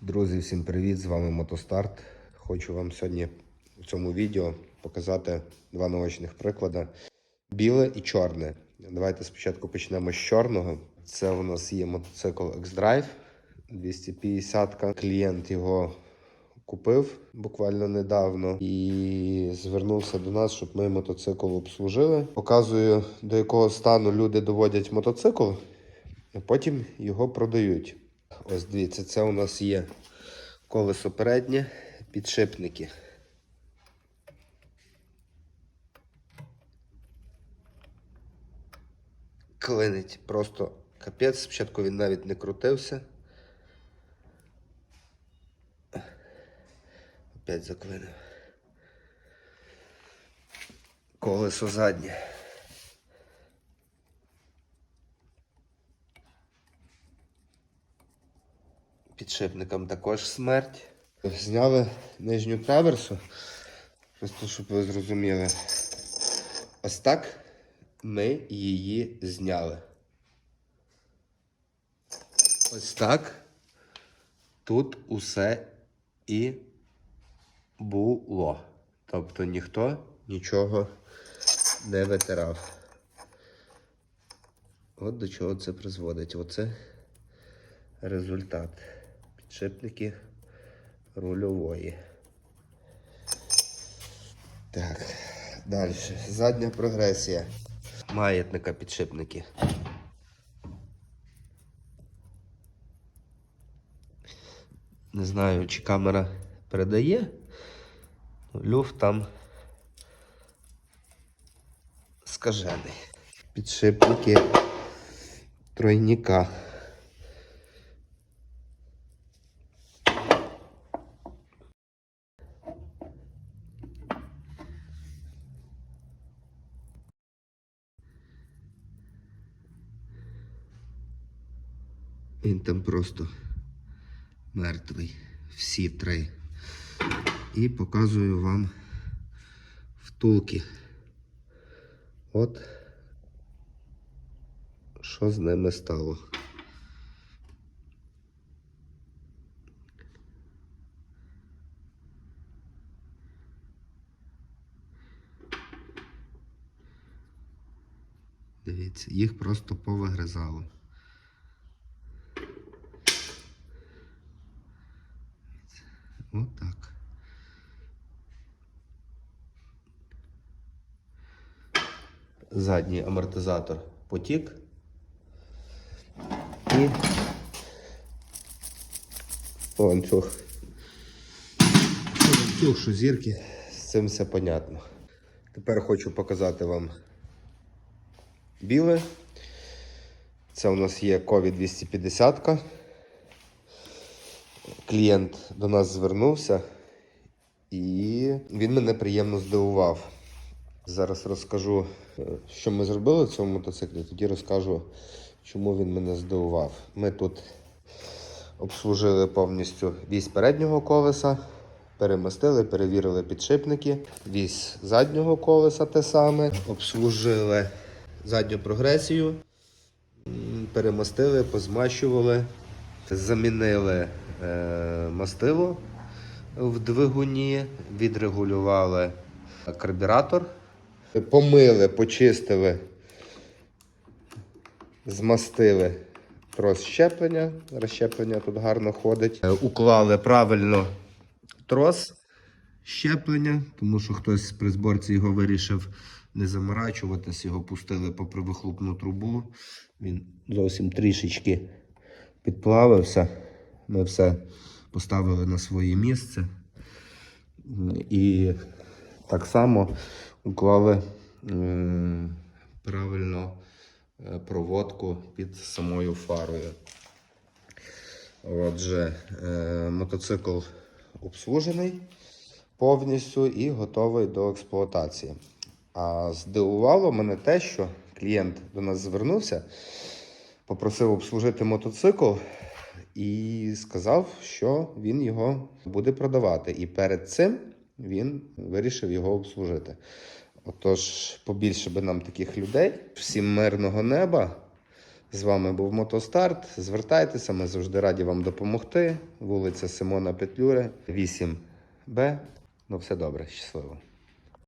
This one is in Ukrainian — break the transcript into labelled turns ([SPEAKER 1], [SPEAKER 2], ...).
[SPEAKER 1] Друзі, всім привіт! З вами Мотостарт. Хочу вам сьогодні в цьому відео показати два наочних приклади: біле і чорне. Давайте спочатку почнемо з чорного. Це у нас є мотоцикл X-Drive 250. Клієнт його купив буквально недавно і звернувся до нас, щоб ми мотоцикл обслужили. Показую, до якого стану люди доводять мотоцикл, а потім його продають. Ось дивіться, це у нас є колесо переднє, підшипники. Клинить просто капець. Спочатку він навіть не крутився. Опять заклинив. Колесо заднє. Підшипникам також смерть. Зняли нижню траверсу. Просто щоб ви зрозуміли. Ось так ми її зняли. Ось так. Тут усе і було. Тобто ніхто нічого не витирав. От до чого це призводить. Оце результат. Підшипники рульової. Так, далі. Задня прогресія. Маятника підшипники. Не знаю, чи камера передає. Люфт там скажений. Підшипники тройника. Він там просто мертвий. Всі три. І показую вам втулки. От що з ними стало. Дивіться, їх просто повигризало. От так. Задній амортизатор потік. І ланцюг. Ланцюг, що зірки, з цим все понятно. Тепер хочу показати вам біле. Це у нас є COVID 250. Клієнт до нас звернувся, і він мене приємно здивував. Зараз розкажу, е, що ми зробили в цьому мотоциклі, тоді розкажу, чому він мене здивував. Ми тут обслужили повністю вісь переднього колеса, перемостили, перевірили підшипники, вісь заднього колеса те саме, обслужили задню прогресію, перемостили, позмащували, замінили мастило в двигуні, відрегулювали карбюратор, помили, почистили, змастили трос щеплення. Розщеплення тут гарно ходить. Е, Уклали правильно трос щеплення, тому що хтось при зборці його вирішив не заморачуватись, його пустили попри вихлопну трубу. Він зовсім трішечки підплавився. Ми все поставили на своє місце. І так само уклали правильно е, проводку під самою фарою. Отже, е, мотоцикл обслужений повністю і готовий до експлуатації. А здивувало мене те, що клієнт до нас звернувся, попросив обслужити мотоцикл і сказав, що він його буде продавати. І перед цим він вирішив його обслужити. Отож, побільше би нам таких людей, всім мирного неба. З вами був Мотостарт. Звертайтеся, ми завжди раді вам допомогти. Вулиця Симона Петлюри, 8Б. Ну, все добре, щасливо.